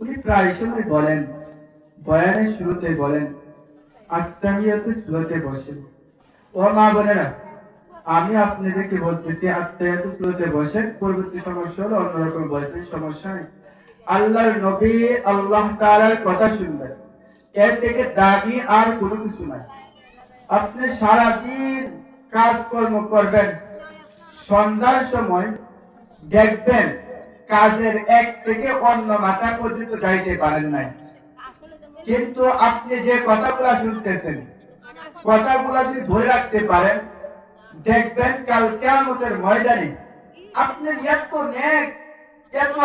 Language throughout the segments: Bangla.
উনি প্রায় সময় বলেন, বয়ানের শুরুতে বলেন আত্মাহিয়াতে শুরুতে বসে ও মা বোনেরা, আমি আপনাদেরকে বলতেছি আত্মাহিয়াতে শুরুতে বসে পরবর্তী সমস্যা হলো অন্যরকম বয়সের সমস্যা নেই আল্লাহর নবী আল্লাহ তাআলার কথা শুনবেন। এর থেকে দাবি আর কোনো কিছু নাই। আপনি সারাদিন কাজকর্ম করবেন, সন্ধ্যার সময় দেখবেন কাজের এক থেকে অন্য মাথা পর্যন্ত যাইতে পারেন নাই। কিন্তু আপনি যে কথাগুলো শুনতেছেন, কথাগুলো যদি ধরে রাখতে পারেন, দেখবেন কাল কেয়ামতের ময়দানে আপনার এত নেক এত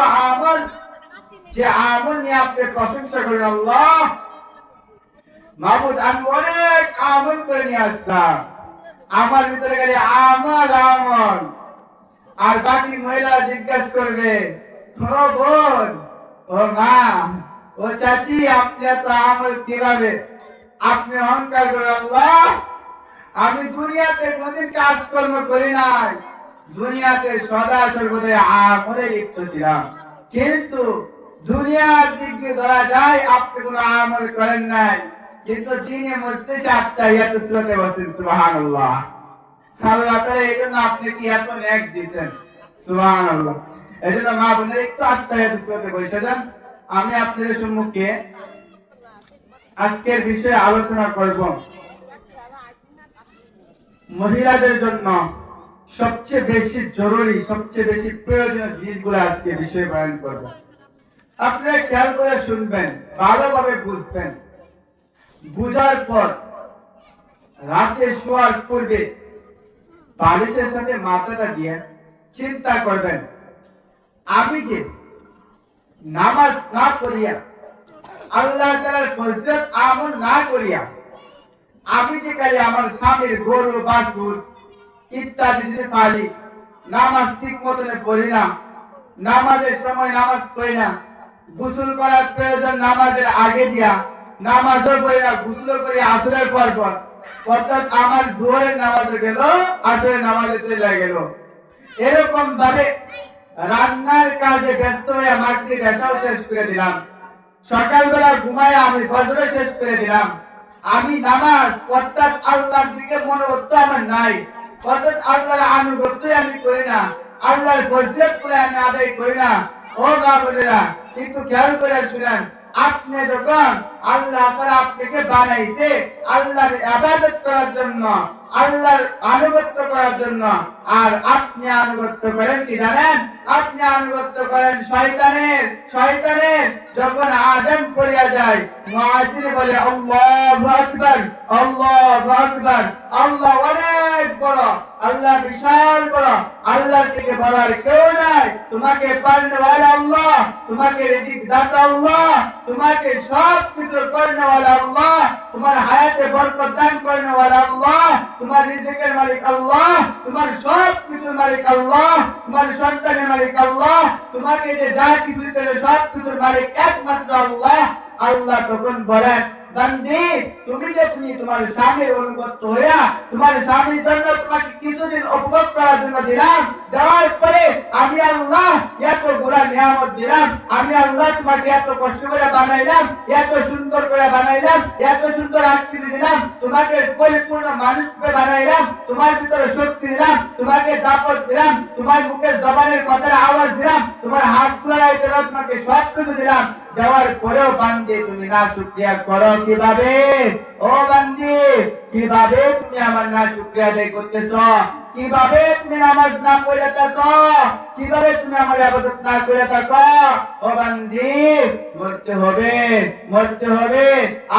যে আমল নিয়ে আপনি প্রশংসা করেন, আল্লাহ! মাহমুদ, আমি অনেক আমল করে নিয়ে আসলাম। আমার ভিতরে গেলে আমল আমল। আর বাকি মহিলা জিজ্ঞাসা করবে ও বোন ও মা, ও চাচি, আপনি কীভাবে? আপনি অহংকার করেন, আল্লাহ, আমি দুনিয়াতে কোনদিন কাজকর্ম করি নাই। দুনিয়াতে সদা সর্বদাই আমলে লিপ্ত ছিলাম। কিন্তু দুনিয়ার দিক ধরা যায়, আপনি কোনো আমল করেন নাই। কিন্তু দিনে মধ্যে আত্মা ইয়াত সুরতে বসেন আমি আপনাদের সম্মুখে আজকের বিষয়ে আলোচনা করব। মহিলাদের জন্য সবচেয়ে বেশি জরুরি, সবচেয়ে বেশি প্রয়োজনীয় জিনিসগুলো আজকে বিষয়ে বয়ান করব। আপনারা খেয়াল করে শুনবেন, ভালোভাবে বুঝবেন। বুঝার পর রাতে শোয়ার পূর্বে বালিশের সাথে মাথাটা দিয়ে চিন্তা করবেন, আমি যে নামাজ না করিয়া আল্লাহ তাআলার ফজিলত আমল না করিয়া, আমি যে কালে আমার স্বামীর গরু বাছুর ইত্যাদি যদি পালি নামাজ ঠিক মতনে পড়ি না, নামাজের সময় নামাজ পড়ি না, গোসল করার প্রয়োজন নামাজের আগে দিয়া, নামাজও পড়ি না গোসল করি আসরের পর পর। অর্থাৎ আমার জোরের নামাজে গেল, আসরের নামাজে চলে গেল। এরকম ভাবে রান্নার কাজে ব্যস্ত হয়ে শেষ করে দিলাম। সকালবেলা ঘুমায় আমি শেষ করে দিলাম। আমি নামাজ, অর্থাৎ আল্লাহর দিকে মনোবদ্ধ আমার নাই। অর্থাৎ আল্লাহর আনুগত্যই আমি করি না। আল্লাহর ফজিলত করে আমি আদায় করি না। ও মা বোনেরা কিন্তু খেয়াল করে শুনেন। আপনি যখন আল্লাহ আপনাকে বানাইছে আল্লাহর আবাদত করার জন্য আল্লাহর আনুগত্য করার জন্য। আর আপনি আনুগত্য করেন কি জানেন? আপনি আনুগত্য করেন শয়তানের শয়তানের। যখন আদম পড়িয়া যায়, মুআজ্জিন বলে, আল্লাহু আকবার, আল্লাহু আল্লাহ অনেক বড়, আল্লাহ বিশাল বড়। আল্লাহ থেকে কেউ নাই। তোমাকে আল্লাহ, তোমাকে রিজিক দাতা আল্লাহ, তোমাকে সব কিছু করনেওয়ালা আল্লাহ, তোমার হায়াতে বরকত দান করনেওয়ালা আল্লাহ তোমার রিজিকের মালিক আল্লাহ, তোমার সব কিছুর মালিক আল্লাহ, তোমার সন্তানের মালিক আল্লাহ, তোমাকে যে যা কিছু সব কিছুর মালিক একমাত্র আল্লাহ। আল্লাহ তখন বলেন তুমি যে তুমি তোমার স্বামীর অনুগত হইয়া তোমার স্বামীর জন্য তোমাকে কিছুদিন উপভোগ করার জন্য দিলাম, দেওয়ার পরে আমি আল্লাহ এতগুলা নিয়ামত দিলাম, আমি আল্লাহ তোমাকে এত কষ্ট করে বানাইলাম, এত সুন্দর করে বানাইলাম, এত সুন্দর আকৃতি দিলাম, তোমাকে পরিপূর্ণ মানুষ করে বানাইলাম, তোমার ভিতরে শক্তি দিলাম, তোমাকে দাপট দিলাম, তোমার মুখের জবানের কথার আওয়াজ দিলাম, তোমার হাত গুলায় তোমাকে সব কিছু দিলাম। দেওয়ার পরেও বান্দি, তুমি না শুক্রিয়া করো কীভাবে? ও বান্দি, কীভাবে তুমি আমার না শুক্রিয়া আদায় করতেছ? কীভাবে তুমি নামাজ না করে থাকো? কীভাবে তুমি আমার আবাদত না করে থাকো? ও বান্দি, মরতে হবে মরতে হবে।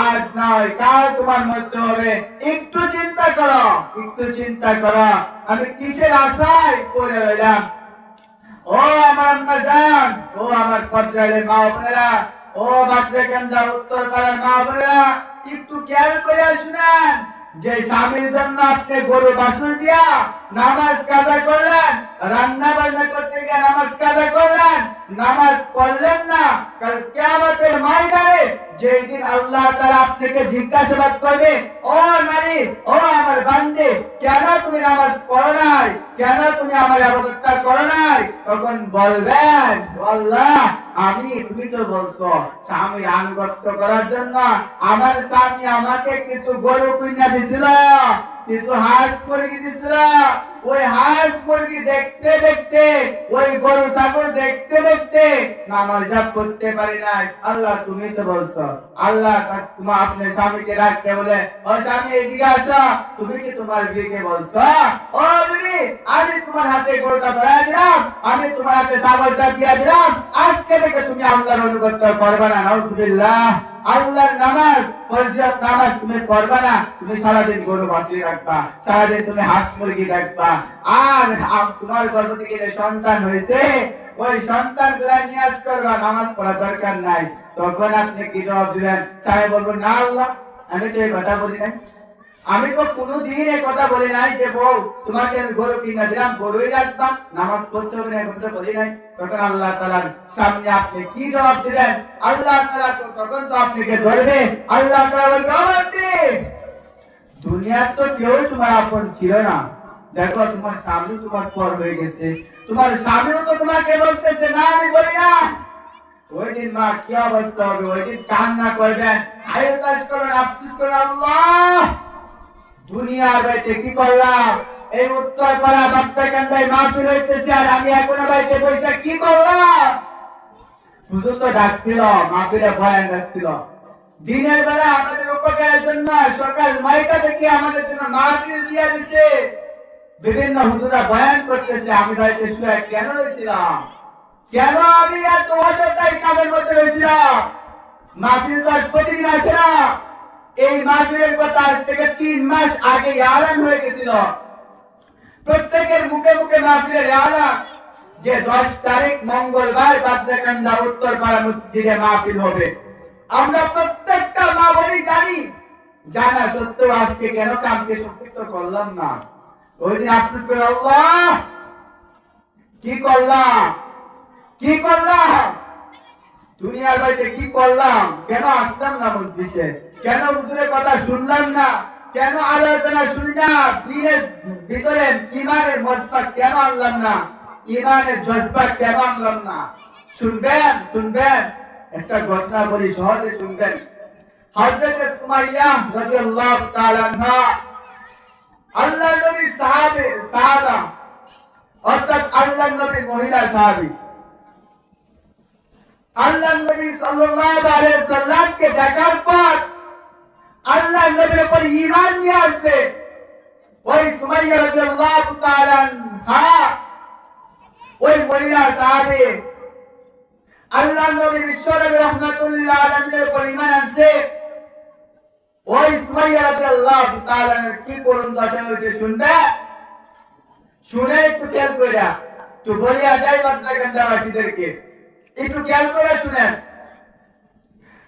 আজ নয় কাল তোমার মরতে হবে। একটু চিন্তা করো, একটু চিন্তা করো। আমি কিসের আশায় পড়ে রইলাম? ও আমার ও আমার পর্যায়ের মা বোনেরা ও বাচ্চা কেন্দ্রা উত্তর পাড়ার মা একটু খেয়াল করে শুনেন, যে স্বামীর জন্য আপনি গরু বাসন দিয়া নামাজ কাজা করলেন, রান্না বান্না করতে গিয়ে নামাজ কাজা করলেন, নামাজ পড়লেন না, কাল কিয়ামতের ময়দানে যেই আল্লাহ তাআলা আপনাকে জিজ্ঞাসাবাদ করবে, ও নারী, ও আমার বান্দে, কেন তুমি নামাজ পড়ো নাই? কেন তুমি আমার ইবাদতটা করো নাই? তখন বলবেন "ও আল্লাহ আমি তো বলছো স্বামীর আনুগত্য করার জন্য আমার স্বামী আমাকে কিছু গরু কিনা দিছিল, কিছু হাঁস করে দিছিল। ওই হাঁস মুরগি দেখতে দেখতে, ওই গরু ছাগল দেখতে দেখতে নামাজ জাপ করতে পারি নাই। আল্লাহ, তুমি তো বলছো, আল্লাহ তোমার আপনার স্বামীকে রাখতে বলে, ও স্বামী, এদিকে আসো, তুমি কি তোমার বিয়েকে বলছো? ও বিবি, আমি তোমার হাতে গরুটা ধরা দিলাম, আমি তোমার হাতে ছাগলটা দিয়ে দিলাম, আজকে থেকে তুমি আল্লাহর অনুগত করবে না, নাউজুবিল্লাহ। আল্লাহর নামাজ ফরজিয়াত নামাজ তুমি করবে না, তুমি সারাদিন গরু বাঁচিয়ে রাখবা সারাদিন তুমি হাঁস মুরগি রাখবা আর তোমার গর্ভ থেকে যে সন্তান হয়েছে, ওই সন্তানগুলা নিয়ে আস করবা, নামাজ পড়া দরকার নাই। তখন আপনি কি জবাব দিলেন সাহেব বলব না আল্লাহ, আমি তো এই কথা বলি নাই। আমি তো কোনোদিন এই কথা বলি নাই যে বউ তোমাকে আমি গরু কিনে দিলাম গরুই রাখতাম নামাজ পড়তে হবে না কথা বলি নাই। তখন আল্লাহ তাআলার সামনে আপনি কি জবাব দিবেন আল্লাহ তাআলা তো তখন তো আপনাকে ধরবে। আল্লাহ তাআলা বলবে "ও বান্দি, দুনিয়ার তো কেউ তোমার আপন ছিল না। দেখো তোমার স্বামী তোমার পর হয়ে গেছে। তোমার স্বামীও তো তোমাকে বলতেছে না আমি বলি না। ওই দিন মা কি অবস্থা হবে? ওই দিন কান্না করবেন। আয়ু কাজ করুন আফসুস করুন আল্লাহ। দুনিয়ার বাইতে কি করলাম? এই উত্তর পাড়া বাপ্পা কান্দায় মাহফিল হইতেছে আর আমি এখনও বাইতে বসে কি করলাম? শুধু তো ডাকছিল ডাকছিল দিনের বেলা আমাদের উপকারের জন্য নয়টা থেকে আমাদের জন্য দিছে। বিভিন্ন হুজুরা বয়ান করতেছে, আমি শুয়ে কেন রয়েছিলাম? কেন আমি এত অযথাই কাজের মধ্যে রয়েছিলাম? মাহফিল তো প্রতিদিন আসে না। এই মাহফিলের কথা আজ থেকে তিন মাস আগে আলান হয়ে গেছিল। প্রত্যেকের মুখে মুখে মাহফিলের আলান যে দশ তারিখ মঙ্গলবার বাদ্রাকান্দা মসজিদে মাহফিল হবে। আমরা প্রত্যেকটা মা বলি জানি, জানা সত্ত্বেও আজকে কেন কামকে সম্পৃক্ত করলাম না? ওই দিন করে, আল্লাহ! কি করলাম? কি করলাম? দুনিয়ার বাড়িতে কি করলাম? কেন আসলাম না মজলিসে কেন হুজুরের কথা শুনলাম না? কেন আলোচনা শুনলাম দিনের ভিতরে ইমানের মজবা কেন আনলাম না? ইমানের জজবা কেন আনলাম না? শুনবেন শুনবেন। একটা ঘটনা বলি, সহজে শুনবেন। হযরত সুমাইয়া রাদিয়াল্লাহু তাআলা আল্লাহ নবী সাহাবে, সাহাবা, অর্থাৎ আল্লাহ নবী মহিলা সাহাবী। আল্লাহ নবী সাল্লাল্লাহু আলাইহি সাল্লামকে দেখার পর আল্লাহ নবীর উপর ঈমান নিয়ে আসে ওই সুমাইয়া রাদিয়াল্লাহু তাআলা আনহা, ওই মহিলা সাহাবী, আল্লাহ নবী বিশ্বনবী রাহমাতুল্লাহ আলাইহির উপর ঈমান আনছে। ওই সুমাইয়া রাদিয়াল্লাহু তাআলা কি করুন দশা হইতে শুনবে? শুনে একটু খেয়াল কইরা তো বলিয়া যাই বাটনা গন্ডাবাসীদেরকে একটু খেয়াল করে শুনেন ওই সুমাইয়া রাদিয়াল্লাহু তাআলা আনহা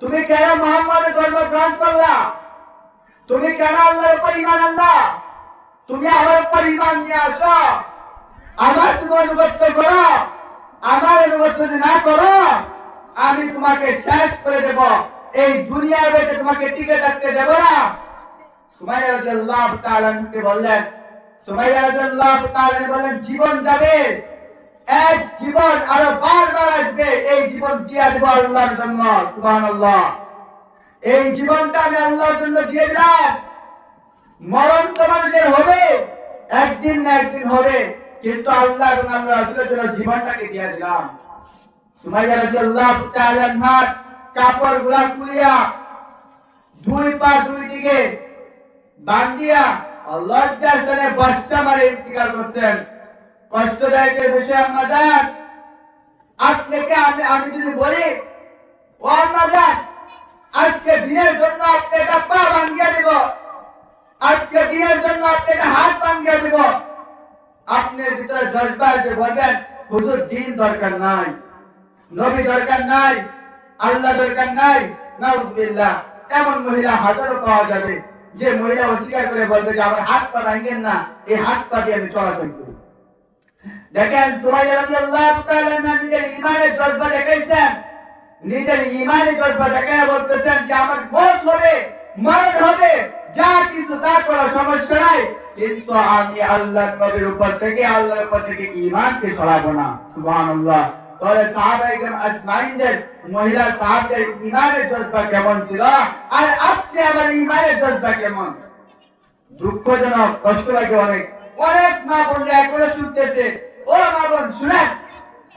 তুমি কেন মুহাম্মাদের ধর্ম গ্রহণ করলা? তুমি কেন আল্লাহর উপর ঈমান আনলা? তুমি আমার উপর ঈমান নিয়ে আসো। আমার তুমি অনুগত্য করো। আমার অনুগত্য যদি না করো, আমি তোমাকে শেষ করে দেব। এই দুনিয়ার বেঁচে তোমাকে টিকে থাকতে দেব না। সুমাইয়া বললেন সুমাইয়া বললেন, জীবন যাবে। এক জীবন আরও বারবার আসবে, এই জীবন দিয়ে দেব আল্লাহর জন্য? সুবহানাল্লাহ। এই জীবনটা আমি আল্লাহর জন্য দিয়ে দিলাম। মরণ তো মানুষের হবে, একদিন না একদিন হবে, কিন্তু আল্লাহ এবং আল্লাহ রাসূলের জন্য জীবনটাকে দিয়ে দিলাম। সুমাইয়া রাদিয়াল্লাহু তাআলা আনহার কাপড়গুলা খুলিয়া দুই পা দুই দিকে বান্দিয়া লজ্জার স্থানে বর্ষা মারে ইন্তিকাল করছেন। কষ্টদায়কের বিষয় আমরা জান আপনাকে আমি আমি যদি বলি, ও যান আজকে দিনের জন্য আপনি পা দিব। আজকে দিনের জন্য আপনি হাত দিব। আপনার ভিতরে জজবা আছে, বলবেন, হুজুর, দিন দরকার নাই। নবী দরকার নাই। আল্লাহ দরকার নাই। নাউজুবিল্লাহ। এমন মহিলা হাজারো পাওয়া যাবে। যে মহিলা অস্বীকার করে বলবে যে, আমার হাত পা ভাঙেন না। এই হাত পা দিয়ে আমি চলাচল করি। দেখেন নিজের ঈমানের জজবা দেখাইছেন? নিজের ঈমানের বলতেছেন যে আমার বস হবে মরণ হবে, যা কিছু তা করা সমস্যা নাই। কিন্তু আমি আল্লাহর নবীর উপর থেকে, আল্লাহর উপর থেকে ঈমানকে সরাবো না। সুবহানাল্লাহ। তাহলে মহিলা সাহাবদের ঈমানের জজবা কেমন ছিল? আর আপনি আমার জজবা কেমন? দুঃখজনক কষ্ট লাগে অনেক। অনেক মা বোনরা এখনও শুনতেছে ও মা বোন শুনেন।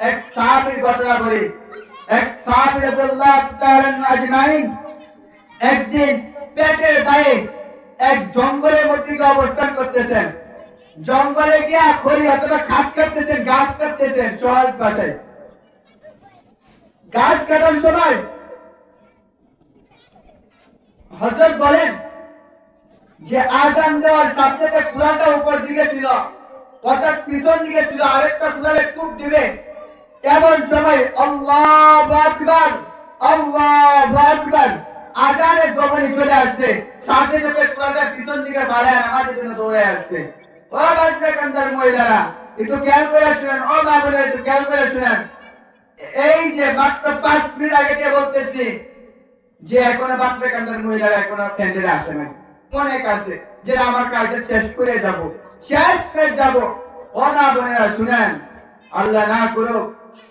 এক সাহাবীর ঘটনা বলি এক সাহাবী রাদিয়াল্লাহু তাআলা আজমাইন একদিন পেটের দায়ে এক জঙ্গলের মধ্যে অবস্থান করতেছেন। জঙ্গলে গিয়া খড়ি অথবা খাট কাটতেছেন, গাছ কাটতেছেন সহজ ভাষায় গাছ কাটার সময় হযরত বলেন যে আজান দেওয়ার সাথে সাথে কুড়ালটা উপর দিকে ছিল। অর্থাৎ পিছন দিকে ছিল আরেকটা কুড়ালে কূপ দিবে। এমন সময় আল্লাহু আকবার আল্লাহু আকবার আজানের গমনে চলে আসছে। সাথে সাথে কুড়ালটা পিছন দিকে বাড়ায় আমাদের জন্য দৌড়ে আসছে। ও বাচ্চা কান্দার মহিলারা, একটু খেয়াল করে শুনেন, ও মা একটু খেয়াল করে শুনেন। এই যে মাত্র পাঁচ মিনিট আগে যে বলতেছি যে এখনও বাচ্চা কান্দার মহিলারা এখনও ফ্যান্ডেলে আসে নাই। অনেক আছে, যেটা আমার কাজটা শেষ করে যাব। শেষ করে যাব। না বোনেরা শুনেন, আল্লাহ না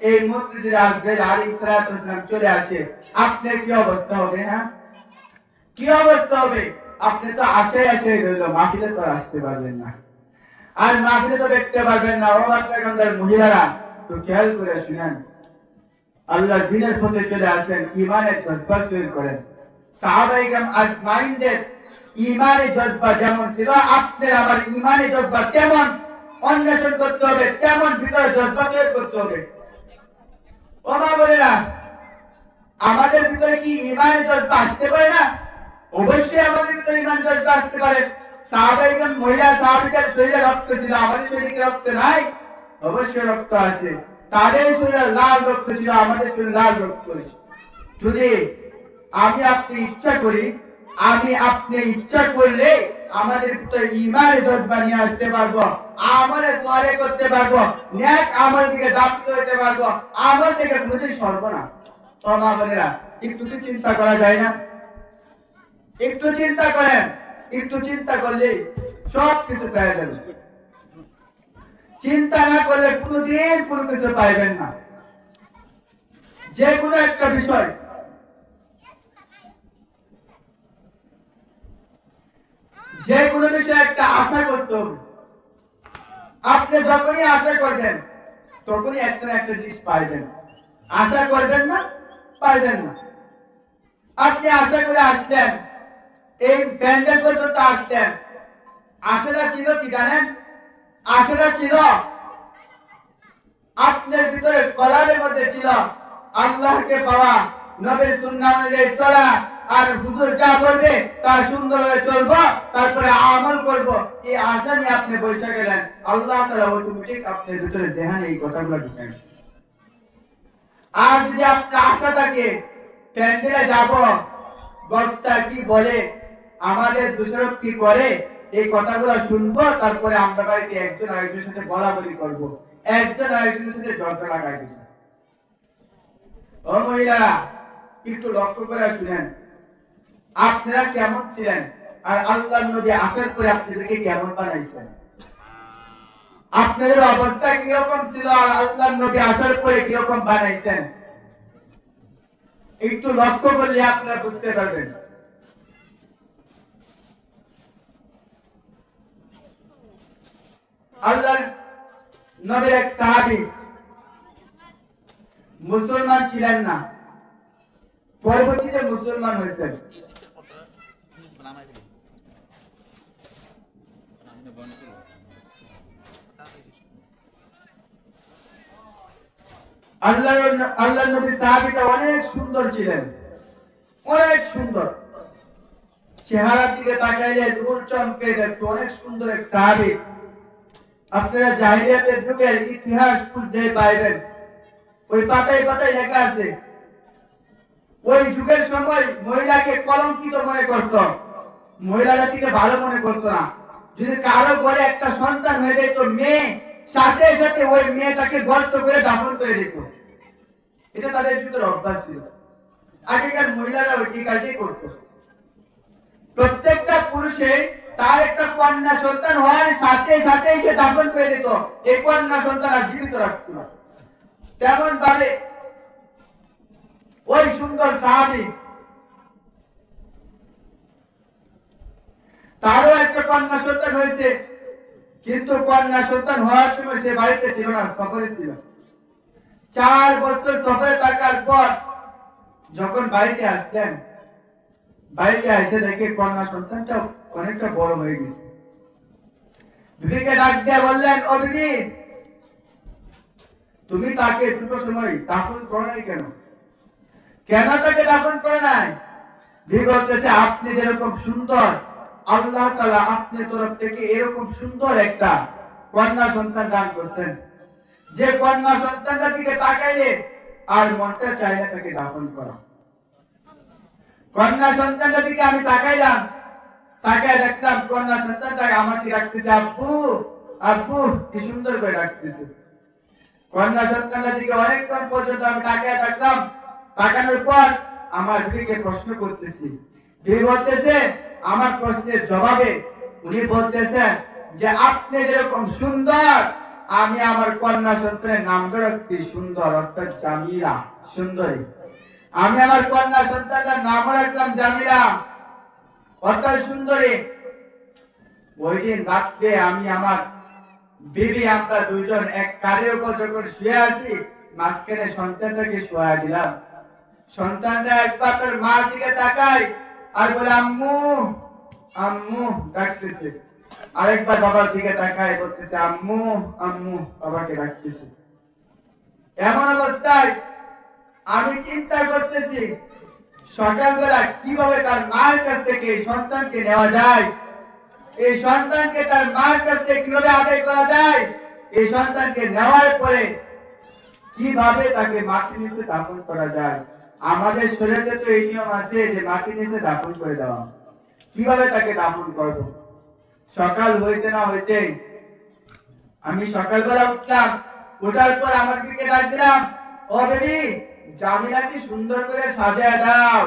এই আসবে আলী চলে আসে। কি অবস্থা হবে হ্যাঁ? কি অবস্থা হবে? আপনি তো রইল, মাহফিলে তো আসতে পারবেন না। আর মাহফিলে তো দেখতে পারবেন না ও বাচ্চা মহিলারা। তো খেয়াল করে শুনেন, আল্লাহ দিনের পথে চলে আসেন ইমানের জজবা তৈরি করেন। আজমাইনদের ইমানের জজ্বা যেমন ছিল আপনার আমার ইমানের জজবা তেমন অন্বেষণ করতে হবে, তেমন ভিতরে জজবা তৈরি করতে হবে। ও মা বোনেরা, আমাদের ভিতরে কি ইমানের জজবা আসতে পারে না? অবশ্যই আমাদের ভিতরে ইমান জজবা আসতে পারে। মহিলা সাহাবিকার শরীরে রক্ত ছিল, আমাদের শরীরে রক্ত নাই? অবশ্যই রক্ত আছে। তাদের শরীরে লাল রক্ত ছিল, আমাদের শরীরে লাল রক্ত যদি আমি আপনি ইচ্ছা করি আমি আপনি ইচ্ছা করলে আমাদের ভিতরে ইমানে জজবা নিয়ে আসতে পারব, আমলে সরে করতে পারব ন্যাক আমল দিকে দাপ্ত হতে পারব, আমল থেকে কোনোদিন সরব না। তো বোনেরা, একটু কি চিন্তা করা যায় না। একটু চিন্তা করেন, একটু চিন্তা করলে সব কিছু পেয়ে যাবে চিন্তা না করলে কোনোদিন কোনো কিছু পাইবেন না। যে কোনো একটা বিষয় যে কোনো বিষয়ে একটা আশা করতে হবে। আপনি যখনই আশা করবেন, তখনই একটা না একটা জিনিস পাইবেন। আশা করবেন না, পাইবেন না। আপনি আশা করে আসলেন, এই প্যান্ডেল পর্যন্ত আসলেন। আশাটা ছিল কি জানেন? আশাটা ছিল, আপনার ভিতরে কলারের মধ্যে ছিল আল্লাহকে পাওয়া, নবীর সুন্নাহ অনুযায়ী চলা। আর হুজুর যা বলবে, তা সুন্দরভাবে চলবো, তারপরে আমল করব। এই আশা নিয়ে আপনি বসে গেলেন। আল্লাহ তাআলা অটোমেটিক আপনার ভিতরে জেহান এই কথাগুলো ঢুকেন আর যদি আপনার আশা থাকে প্যান্ডেলে যাব, বক্তা কি বলে, আমাদের দোষারোপ কি করে, এই কথাগুলো শুনব, তারপরে আমরা বাড়িতে একজন আরেকজনের সাথে বলা বলি করব। একজন আরেকজনের সাথে ঝগড়া লাগাই দিব। ও মহিলারা একটু লক্ষ্য করে শুনেন। আপনারা কেমন ছিলেন? আর আল্লাহ নবী আসার পরে আপনাদেরকে কেমন বানাইছেন? আপনাদের অবস্থা কীরকম ছিল আর আল্লাহ নবী আসার পরে কীরকম বানাইছেন? একটু লক্ষ্য করলে আপনারা বুঝতে পারবেন। আল্লাহ নবীর এক সাহাবী মুসলমান ছিলেন না। পরবর্তীতে মুসলমান হয়েছেন। আল্লাহ আল্লাহ নবী সাহাবীটা অনেক সুন্দর ছিলেন। অনেক সুন্দর। দিকে তাকাইলে নূর চমকে দেখতো অনেক সুন্দর এক সাহাবী। আপনারা জাহিলিয়াতের যুগের ইতিহাস খুঁজতে পাইবেন। ওই পাতায় পাতায় লেখা আছে, ওই যুগের সময় মহিলাকে কলঙ্কিত মনে করত। মহিলা জাতিকে ভালো মনে করতো না। যদি কারও ঘরে একটা সন্তান হয়ে যেত, মেয়ে, সাথে সাথে ওই মেয়েটাকে গর্ত করে দাফন করে দিত। এটা তাদের যুগের অভ্যাস ছিল। আগেকার মহিলারা ওই কাজই করত। প্রত্যেকটা পুরুষে তার একটা কন্যা সন্তান হওয়ার সাথে সাথে সে দাফন করে দিত। এই কন্যা সন্তান আর জীবিত রাখত না। তেমন ভাবে ওই সুন্দর সাহাবি তারও একটা কন্যা সন্তান হয়েছে। কিন্তু কন্যা সন্তান হওয়ার সময় সে বাড়িতে ছিল না, সফরে ছিল। চার বছর সফরে থাকার পর যখন বাড়িতে আসলেন, বাড়িতে এসে দেখে কন্যা সন্তানটা অনেকটা বড় হয়ে গেছে। বিবিকে ডাক দিয়ে বললেন, ও তুমি তাকে ছোট সময় দাফন করো নাই কেন? কেন তাকে দাফন করে নাই? বিবি আপনি যেরকম সুন্দর আল্লাহ তাআলা আপনার তরফ থেকে এরকম সুন্দর একটা কন্যা সন্তান দান করছেন। যে কন্যা সন্তানটা দিকে তাকাইলে আর মনটা চাইলে তাকে দাফন করা। কন্যা সন্তানটা দিকে আমি তাকাইলাম, তাকায় দেখলাম কন্যা সন্তানটাকে আমাকে ডাকতেছে, আব্বু আব্বু, কি সুন্দর করে ডাকতেছে। কন্যা সন্তানটা দিকে অনেকক্ষণ পর্যন্ত আমি তাকায় থাকলাম, তাকানোর পর আমার বিবিকে প্রশ্ন করতেছি, বিবি বলতেছে আমার প্রশ্নের জবাবে উনি বলতেছেন যে, আপনি যেরকম সুন্দর, আমি আমার কন্যা সন্তানের নাম রাখছি সুন্দর, অর্থাৎ জামিলা, সুন্দরী। আমি আমার কন্যা সন্তানটার নাম রাখলাম জামিলা, অর্থাৎ সুন্দরী। ওই দিন রাত্রে আমি আমার বিবি, আমরা দুজন এক কারের উপর যখন শুয়ে আছি, মাঝখানে সন্তানটাকে শোয়া দিলাম। সন্তানটা একবার তার মার দিকে তাকায় আর বলে, আম্মু আম্মু, ডাকতেছে। আরেকবার বাবার দিকে তাকায়, বলতেছে, আম্মু আম্মু, বাবাকে ডাকতেছে। এমন অবস্থায় আমি চিন্তা করতেছি, সকালবেলা কীভাবে তার মায়ের কাছ থেকে সন্তানকে নেওয়া যায়? এই সন্তানকে তার মায়ের কাছ থেকে কীভাবে আদায় করা যায়? এই সন্তানকে নেওয়ার পরে কীভাবে তাকে নিচে দাফন করা যায়? আমাদের শরীরে তো এই নিয়ম আছে যে মাটির নিচে দাফন করে দেওয়া। কীভাবে তাকে দাফন করব? সকাল হইতে না হইতে আমি সকাল সকালবেলা উঠলাম, ওঠার পর আমার দিকে ডাক দিলাম, ও বেবি, জামিলাকে সুন্দর করে সাজায় দাও,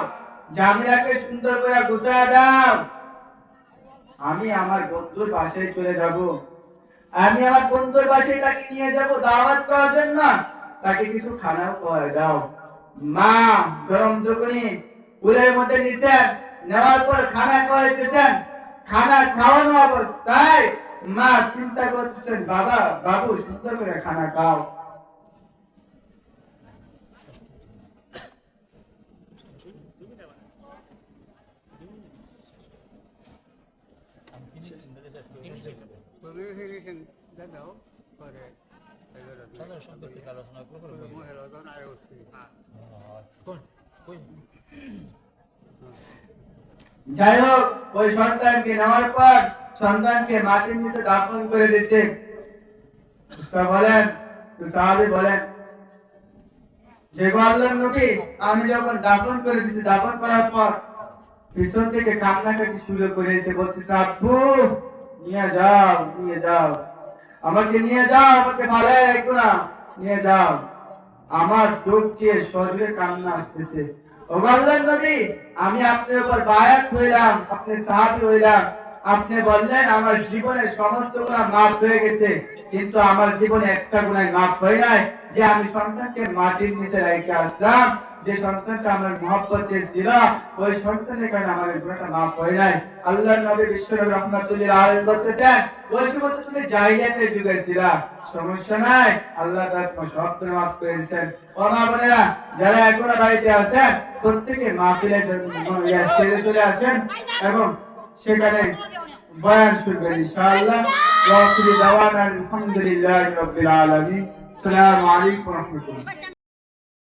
জামিলাকে সুন্দর করে গুছায় দাও। আমি আমার বন্ধুর বাসায় চলে যাব। আমি আমার বন্ধুর বাসায় তাকে নিয়ে যাব দাওয়াত করার জন্য। তাকে কিছু খানাও খাওয়ায় দাও। মা গরম দোকানি কুলের মধ্যে নিছেন নেওয়ার পর খানা খাওয়াইতেছেন খানা খাওয়ানো অবস্থায় মা চিন্তা করতেছেন বাবা বাবু সুন্দর করে খানা খাও। তুমি ফিরিছেন দাদাও পরে সাধারণ সম্পত্তির আলোচনা যাই হোক ওই সন্তানকে নেওয়ার পর সন্তানকে মাটির নিচে দাফন করে দিয়েছে। বলেন সাহাবি বলেন। যে আল্লাহর নবী আমি যখন দাফন করে দিয়েছি দাফন করার পর পিছন থেকে কান্নাকাটি শুরু করেছে বলতেছে আব্বু নিয়ে যাও নিয়ে যাও। আমাকে নিয়ে যাও আমাকে ভালো না নিয়ে যাও। আমার চোখ দিয়ে শরীরে কান্না আসতেছে। আমি আপনার উপর বায়াত হইলাম, আপনি সাহায্য হইলাম। আপনি বললেন, আমার জীবনের সমস্ত গুণা মাফ হয়ে গেছে, কিন্তু আমার জীবনে একটা গুণায় মাফ হয়ে নাই, যে আমি সন্তানকে মাটির নিচে রেখে আসলাম। যে সন্তানটা আমার মহব্বতে ছিল ওই সন্তানের কারণে আমার গুণাটা মাফ হয় নাই। আল্লাহ নবী বিশ্বনবী রহমাতুল্লাহ আলাইহি বলতেছেন, ওই সময় তো তুমি জাহিলিয়াতে যুগে ছিলা সমস্যা নাই, আল্লাহ তাআলা সব গুনাহ মাফ করেছেন। ও মা বোনেরা, যারা এখনও বাড়িতে আছেন, প্রত্যেকে স্টেজে চলে আসেন এবং সেখানে বয়ান শুনবেন, ইনশাআল্লাহ। ওয়া আখিরি দাওয়ানা আলহামদুলিল্লাহি রাব্বিল আলামিন। আসসালামু আলাইকুম ওয়া রাহমাতুল্লাহ।